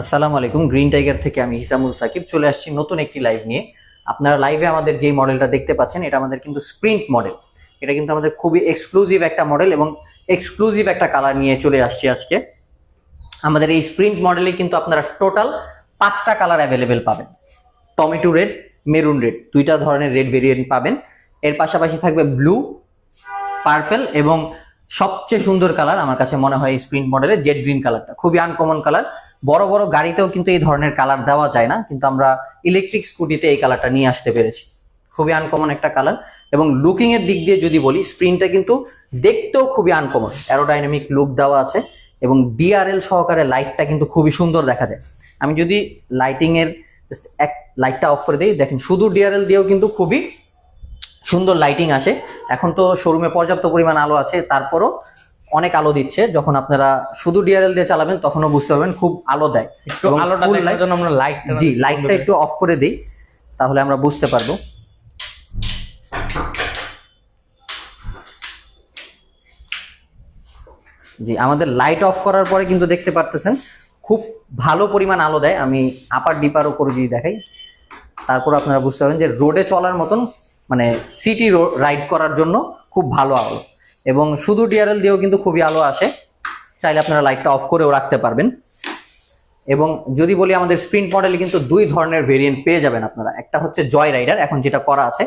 আসসালামু আলাইকুম, green tiger থেকে আমি হিসামুল সাকিব। চলে আসছি নতুন একটি লাইভ নিয়ে। আপনারা লাইভে আমাদের যে মডেলটা দেখতে পাচ্ছেন, এটা আমাদের কিন্তু স্প্রিন্ট মডেল। এটা কিন্তু আমাদের খুবই এক্সক্লুসিভ একটা মডেল এবং এক্সক্লুসিভ একটা কালার নিয়ে চলে আসছি আজকে। আমাদের এই স্প্রিন্ট মডেলে কিন্তু আপনারা টোটাল পাঁচটা কালার অ্যাভেলেবেল পাবেন। টমেটো রেড, মেরুন রেড, দুইটা ধরনের রেড ভেরিয়েন্ট পাবেন। এর পাশাপাশি থাকবে ব্লু পার্পেল এবং সবচেয়ে সুন্দর কালার আমার কাছে মনে হয় স্প্রিন্ট মডেলের জেড গ্রিন কালারটা খুবই আনকমন কালার বড় বড় গাড়িতেও কিন্তু এই ধরনের কালার দেওয়া যায় না, কিন্তু আমরা ইলেকট্রিক স্কুটিতে এই কালারটা নিয়ে আসতে পেরেছি। খুবই আনকমন একটা কালার এবং লুকিং এর দিক দিয়ে যদি বলি স্প্রিনটা কিন্তু দেখতেও খুবই আনকমন অ্যারোডাইনামিক লুক দেওয়া আছে এবং ডিআরএল সহকারে লাইটটা কিন্তু খুবই সুন্দর দেখা যায়। আমি যদি লাইটিং এর এক লাইটটা অফ করে দিই, দেখেন শুধু ডিআরএল দিয়েও কিন্তু খুবই সুন্দর লাইটিং আসে। এখন তো শোরুমে পর্যাপ্ত পরিমাণ আলো আছে তারপরও অনেক আলো দিচ্ছে। যখন আপনারা শুধু ডিআরএল দিয়ে চালাবেন তখনও বুঝতে পারবেন খুব আলো দেয়। একটু আলোটা দেখার জন্য আমরা লাইটটা জি লাইটটা একটু অফ করে দিই তাহলে আমরা বুঝতে পারব। জি আমাদের লাইট অফ করার পরে কিন্তু দেখতে পারতেছেন খুব ভালো পরিমাণ আলো দেয়। আমি আপার ডিপারও করে যদি দেখাই তারপর আপনারা বুঝতে পারবেন যে রোডে চলার মতন মানে সিটি রাইড করার জন্য খুব ভালো আলো। এবং শুধু ডিআরএল দিয়েও কিন্তু খুবই আলো আসে। চাইলে আপনারা লাইটটা অফ করেও রাখতে পারবেন। এবং যদি বলি আমাদের স্প্রিন্ট মডেলে কিন্তু দুই ধরনের ভেরিয়েন্ট পেয়ে যাবেন আপনারা। একটা হচ্ছে জয় রাইডার এখন যেটা করা আছে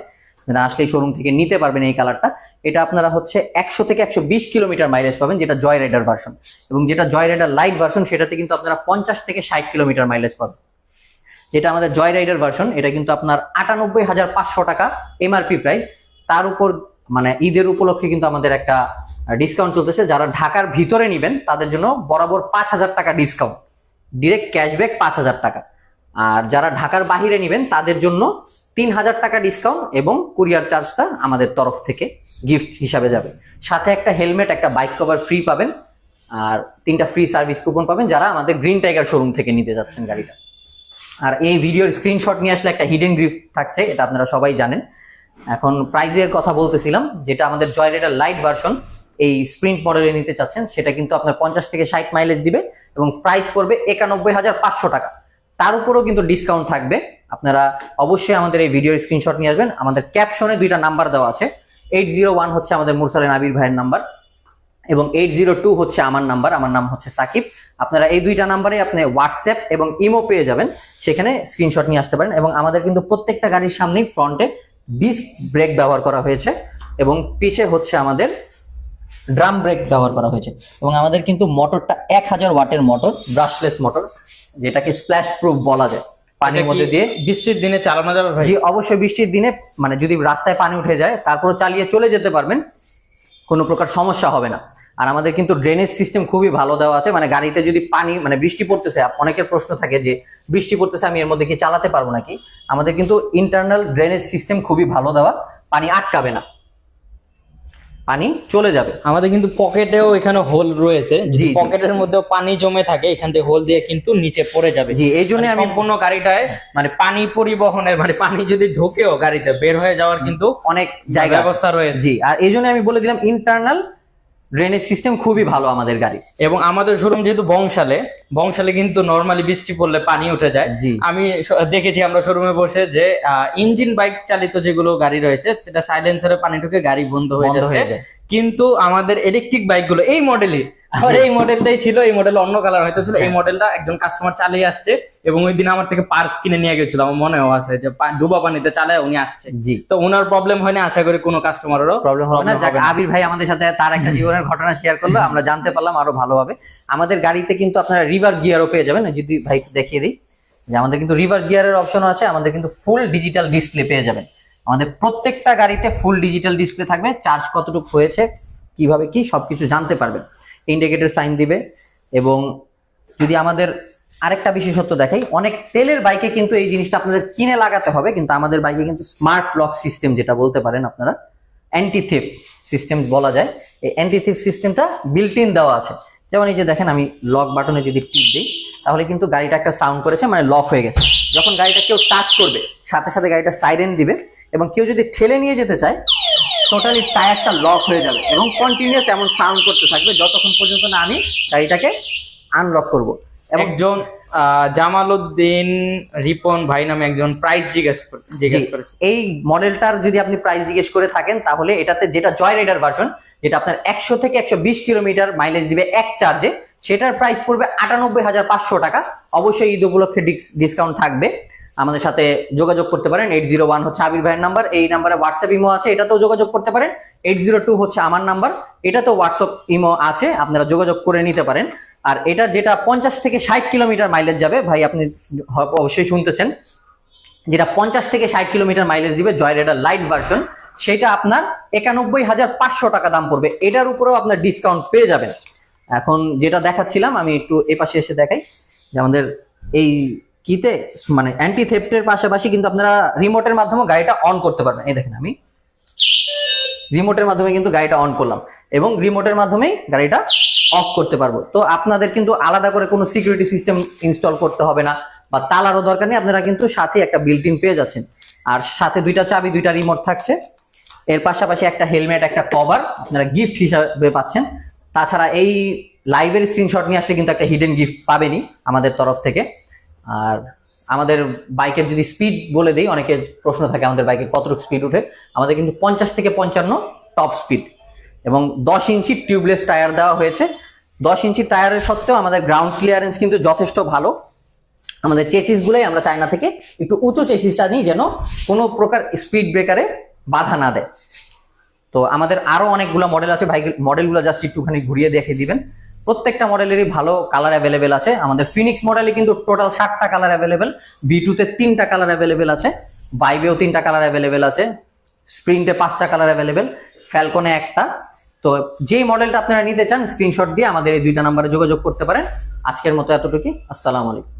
যেটা আসলেই শোরুম থেকে নিতে পারবেন এই কালারটা এটা আপনারা হচ্ছে একশো থেকে একশো বিশ কিলোমিটার মাইলেজ পাবেন, যেটা জয় রাইডার ভার্সন এবং যেটা জয় রাইডার লাইট ভার্সন সেটাতে কিন্তু আপনারা পঞ্চাশ থেকে ষাট কিলোমিটার মাইলেজ পাবেন। যেটা আমাদের জয় রাইডার ভার্সন এটা কিন্তু আপনার আটানব্বই হাজার পাঁচশো টাকা এমআরপি প্রাইস তার উপর মানে ঈদের উপলক্ষে কিন্তু আমাদের একটা ডিসকাউন্ট চলতেছে। যারা ঢাকার ভিতরে নেবেন, তাদের জন্য বরাবর পাঁচ হাজার টাকা ডিসকাউন্ট ডিরেক্ট ক্যাশব্যাক পাঁচ হাজার টাকা। আর যারা ঢাকার বাহিরে নেবেন, তাদের জন্য তিন হাজার টাকা ডিসকাউন্ট এবং কুরিয়ার চার্জটা আমাদের তরফ থেকে গিফট হিসাবে যাবে। সাথে একটা হেলমেট একটা বাইক কভার ফ্রি পাবেন। আর তিনটা ফ্রি সার্ভিস কুপন পাবেন, যারা আমাদের গ্রিন টাইগার শোরুম থেকে নিতে যাচ্ছেন গাড়িটা। আর এই ভিডিওর স্ক্রিনশট নিয়ে আসলে একটা হিডেন গিফট থাকছে, এটা আপনারা সবাই জানেন। এখন প্রাইজের কথা বলতেছিলাম, যেটা আমাদের জয় রেডার লাইট ভার্সন এই স্প্রিন্ট মডেলে নিতে চাচ্ছেন, সেটা কিন্তু আপনার পঞ্চাশ থেকে ষাট মাইলেজ দিবে এবং প্রাইস পড়বে একানব্বই হাজার পাঁচশো টাকা। তার উপরেও কিন্তু ডিসকাউন্ট থাকবে। আপনারা অবশ্যই আমাদের এই ভিডিওর স্ক্রিনশট নিয়ে আসবেন। আমাদের ক্যাপশনে দুইটা নাম্বার দেওয়া আছে। এইট জিরো ওয়ান হচ্ছে আমাদের মুরসালিন আবির ভাইয়ের নাম্বার এবং এইট জিরো টু হচ্ছে আমার নাম্বার আমার নাম হচ্ছে সাকিব। আপনারা এই দুইটা নাম্বারে আপনি হোয়াটসঅ্যাপ এবং ইমো পেয়ে যাবেন। সেখানে স্ক্রিনশট নিয়ে আসতে পারেন এবং আমাদের কিন্তু প্রত্যেকটা গাড়ির সামনেই ফ্রন্টে ডিস্ক ব্রেক ব্যবহার করা হয়েছে এবং পিছে হচ্ছে আমাদের ড্রাম ব্রেক ব্যবহার করা হয়েছে এবং আমাদের কিন্তু মোটরটা এক হাজার ওয়াটের মোটর ব্রাশলেস মোটর যেটাকে স্প্ল্যাশ প্রুফ বলা যায়। পানির মধ্যে দিয়ে বৃষ্টির দিনে চালানো যাবে ভাই? জি অবশ্যই বৃষ্টির দিনে মানে যদি রাস্তায় পানি উঠে যায় তারপর চালিয়ে চলে যেতে পারবেন কোনো প্রকার সমস্যা হবে না। আর আমাদের কিন্তু ড্রেনেজ সিস্টেম খুবই ভালো দেওয়া আছে। মানে গাড়িতে যদি পানি মানে বৃষ্টি পড়তেছে অনেকের প্রশ্ন থাকে যে বৃষ্টি পড়তেছে আমি এর মধ্যে কি চালাতে পারব নাকি? আমাদের কিন্তু ইন্টারনাল ড্রেনেজ সিস্টেম খুবই ভালো দেওয়া পানি আটকাবে না। পানি চলে যাবে। আমাদের কিন্তু পকেটেও এখানে হোল রয়েছে। জি। পকেটের মধ্যেও পানি জমে থাকে এখান থেকে হোল দিয়ে কিন্তু নিচে পড়ে যাবে। জি এই জন্য মানে আমি সম্পূর্ণ গাড়িটায় মানে পানি পরিবহনের মানে পানি যদি ঢোকেও গাড়িতে বের হয়ে যাওয়ার কিন্তু অনেক জায়গা ব্যবস্থা রয়েছে। জি আর এই জন্য আমি বলে দিলাম ইন্টারনাল ড্রেনেজ সিস্টেম খুবই ভালো আমাদের গাড়ি। এবং আমাদের শোরুম যেহেতু বংশালে বংশালে কিন্তু নর্মালি বৃষ্টি পড়লে পানি উঠে যায়। আমি দেখেছি আমরা শোরুমে বসে যে ইঞ্জিন বাইক চালিত যেগুলো গাড়ি রয়েছে সেটা সাইলেন্সারে পানি ঢুকে গাড়ি বন্ধ হয়ে যাচ্ছে। কিন্তু আমাদের ইলেকট্রিক বাইকগুলো এই মডেলই এই মডেলটাই ছিল এই মডেল অন্য কালার হয়তো ছিল এই মডেলটা একজন কাস্টমার চালিয়ে আসছে এবং ওই দিন আমার থেকে পার্স কিনে নিয়ে গেছিল। আমার মনেও আছে যে ডুবা পানিতে চালায় উনি আসছে। জি। তো ওনার প্রবলেম হয়নি আশা করি কোনো কাস্টমারেরও প্রবলেম হবে না। যাক না। আবির ভাই আমাদের সাথে তার একটা জীবনের ঘটনা শেয়ার করল আমরা জানতে পারলাম আরও ভালোভাবে। আমাদের গাড়িতে কিন্তু আপনারা রিভার্স গিয়ারও পেয়ে যাবেন। যদি ভাই দেখিয়ে দিই। যে আমাদের কিন্তু রিভার্স গিয়ারের অপশনও আছে, আমাদের কিন্তু ফুল ডিজিটাল ডিসপ্লে পেয়ে যাবেন। আমাদের প্রত্যেকটা গাড়িতে ফুল ডিজিটাল ডিসপ্লে থাকবে। চার্জ কতটুকু হয়েছে, কীভাবে কি, সবকিছু জানতে পারবেন। ইন্ডিকেটর সাইন দিবে এবং যদি আমাদের আরেকটা বিশেষত্ব দেখাই, অনেক তেলের বাইকে কিন্তু এই জিনিসটা আপনাদের কিনে লাগাতে হবে, কিন্তু আমাদের বাইকে কিন্তু স্মার্ট লক সিস্টেম যেটা বলতে পারেন আপনারা অ্যান্টি সিস্টেম বলা যায়। এই অ্যান্টি সিস্টেমটা বিল্ট ইন দেওয়া আছে। যেমন এই যে দেখেন আমি লক বাটনে যদি টিপ দিই তাহলে কিন্তু গাড়িটা একটা সাউন্ড করেছে মানে লক হয়ে গেছে। যখন গাড়িটা কেউ টাচ করবে সাথে সাথে গাড়িটা সাইরেন দিবে এবং কেউ যদি ঠেলে নিয়ে যেতে চায় টোটালি টায়ারটা লক হয়ে যাবে এবং কন্টিনিউয়াস এমন সাউন্ড করতে থাকবে যতক্ষণ পর্যন্ত না আমি গাড়িটাকে আনলক করব। একজন জামালউদ্দিন রিপন ভাই নামে একজন প্রাইস জিজ্ঞেস জিজ্ঞেস করেছে। এই মডেলটার যদি আপনি প্রাইস জিজ্ঞেস করে থাকেন তাহলে এটাতে যেটা জয় রাইডার ভার্সন যেটা আপনার একশো থেকে একশো বিশ কিলোমিটার মাইলেজ দিবে এক চার্জে সেটার প্রাইস পড়বে আটানব্বই হাজার পাঁচশো টাকা। অবশ্যই ঈদ উপলক্ষে ডিসকাউন্ট থাকবে। আমাদের সাথে যোগাযোগ করতে পারেন। এইট জিরো ওয়ান হচ্ছে আবির ভাইয়ের নাম্বার এই নাম্বারে হোয়াটসঅ্যাপ ইমো আছে, এটাতেও যোগাযোগ করতে পারেন। এইট জিরো টু হচ্ছে আমার নাম্বার এটাতেও হোয়াটসঅ্যাপ ইমো আছে, আপনারা যোগাযোগ করে নিতে পারেন। আর এটা যেটা পঞ্চাশ থেকে ষাট কিলোমিটার মাইলেজ যাবে, ভাই আপনি অবশ্যই শুনতেছেন। যেটা পঞ্চাশ থেকে ষাট কিলোমিটার মাইলেজ দিবে জয় রাইডার লাইট ভার্সন সেটা আপনার একানব্বই হাজার পাঁচশো টাকা দাম পড়বে। এটার উপরেও আপনার ডিসকাউন্ট পেয়ে যাবেন। এখন যেটা দেখাচ্ছিলাম, আমি একটু এ পাশে এসে দেখাই। যে আমাদের এই কিতে মানে অ্যান্টি থেপ্টের পাশাপাশি কিন্তু আপনারা রিমোটের মাধ্যমে গাড়িটা অন করতে পারবেন। এই দেখেন আমি। রিমোটের মাধ্যমে কিন্তু গাড়িটা অন করলাম। এবং রিমোটের মাধ্যমেই গাড়িটা অফ করতে পারব। তো আপনাদের কিন্তু আলাদা করে কোনো সিকিউরিটি সিস্টেম ইনস্টল করতে হবে না। বা তালারও দরকার নেই। আপনারা কিন্তু সাথে একটা ইন পেয়ে যাচ্ছেন। আর সাথে দুইটা চাবি, দুইটা রিমোট থাকছে। এর পাশাপাশি একটা হেলমেট একটা কভার আপনারা গিফট হিসাবে পাচ্ছেন। তাছাড়া এই লাইভের স্ক্রিনশট নিয়ে আসলে কিন্তু একটা হিডেন গিফট পাবেনই আমাদের তরফ থেকে। আর আমাদের বাইকের যদি স্পিড বলে দিই, অনেকের প্রশ্ন থাকে আমাদের বাইকে কতটুকু স্পিড উঠে আমাদের কিন্তু পঞ্চাশ থেকে পঞ্চান্ন টপ স্পিড এবং দশ ইঞ্চি টিউবলেস টায়ার দেওয়া হয়েছে। দশ ইঞ্চি টায়ারের সত্ত্বেও আমাদের গ্রাউন্ড ক্লিয়ারেন্স কিন্তু যথেষ্ট ভালো। আমাদের চেসিসগুলোই আমরা চায়না থেকে একটু উঁচু চেসিসটা নিই যেন কোনো প্রকার স্পিড ব্রেকারে বাধা না দেয়। তো আমাদের আরও অনেকগুলো মডেল আছে, ভাই মডেলগুলো জাস্ট একটুখানি ঘুরিয়ে দেখে দিবেন। প্রত্যেকটা মডেলেরই ভালো কালার অ্যাভেলেবেল আছে। আমাদের ফিনিক্স মডেলে কিন্তু টোটাল ষাটটা কালার অ্যাভেলেবেল ভি টুতে তিনটা কালার অ্যাভেলেবেল আছে বাইবেও তিনটা কালার অ্যাভেলেবেল আছে স্প্রিন্টে পাঁচটা কালার অ্যাভেলেবেল ফ্যালকনে একটা। তো যেই মডেলটা আপনারা নিতে চান স্ক্রিনশট দিয়ে আমাদের এই দুইটা নাম্বারে যোগাযোগ করতে পারেন। আজকের মতো এতটুকুই। আসসালামু আলাইকুম।